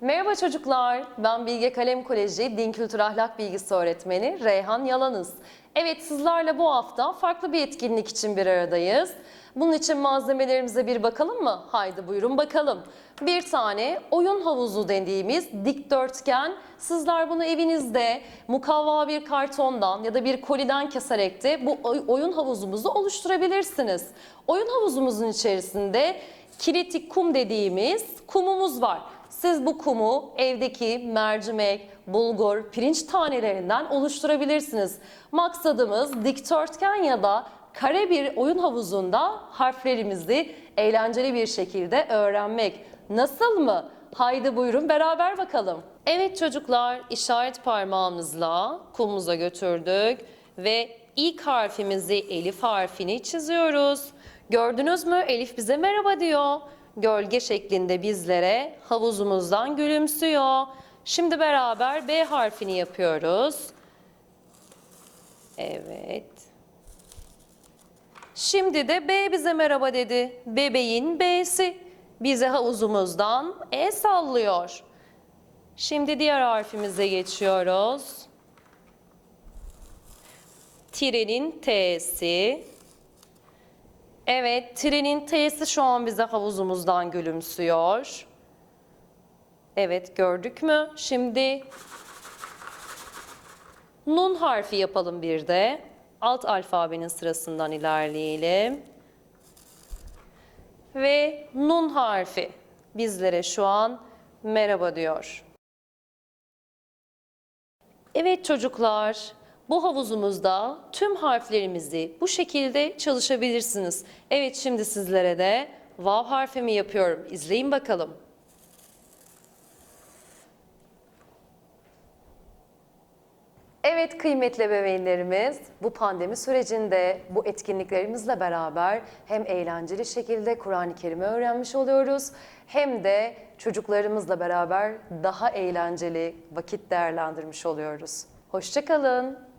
Merhaba çocuklar, ben Bilge Kalem Koleji Din Kültür Ahlak Bilgisi Öğretmeni Reyhan Yalanız. Evet sizlerle bu hafta farklı bir etkinlik için bir aradayız. Bunun için malzemelerimize bir bakalım mı? Haydi buyurun bakalım. Bir tane oyun havuzu dediğimiz dikdörtgen. Sizler bunu evinizde mukavva bir kartondan ya da bir koliden keserek de bu oy- oyun havuzumuzu oluşturabilirsiniz. Oyun havuzumuzun içerisinde kiritik kum dediğimiz kumumuz var. Siz bu kumu evdeki mercimek, bulgur, pirinç tanelerinden oluşturabilirsiniz. Maksadımız dikdörtgen ya da kare bir oyun havuzunda harflerimizi eğlenceli bir şekilde öğrenmek. Nasıl mı? Haydi buyurun beraber bakalım. Evet çocuklar işaret parmağımızla kumumuza götürdük ve ilk harfimizi Elif harfini çiziyoruz. Gördünüz mü? Elif bize merhaba diyor. Gölge şeklinde bizlere havuzumuzdan gülümsüyor. Şimdi beraber B harfini yapıyoruz. Evet. Şimdi de B bize merhaba dedi. Bebeğin B'si bize havuzumuzdan E sallıyor. Şimdi diğer harfimize geçiyoruz. Trenin T'si. Evet, trenin T'si şu an bize havuzumuzdan gülümsüyor. Evet, gördük mü? Şimdi Nun harfi yapalım bir de. Alt alfabenin sırasından ilerleyelim. Ve Nun harfi bizlere şu an merhaba diyor. Evet çocuklar, bu havuzumuzda tüm harflerimizi bu şekilde çalışabilirsiniz. Evet şimdi sizlere de Vav harfimi yapıyorum. İzleyin bakalım. Evet kıymetli bebeğlerimiz, bu pandemi sürecinde bu etkinliklerimizle beraber hem eğlenceli şekilde Kur'an-ı Kerim'i öğrenmiş oluyoruz hem de çocuklarımızla beraber daha eğlenceli vakit değerlendirmiş oluyoruz. Hoşçakalın.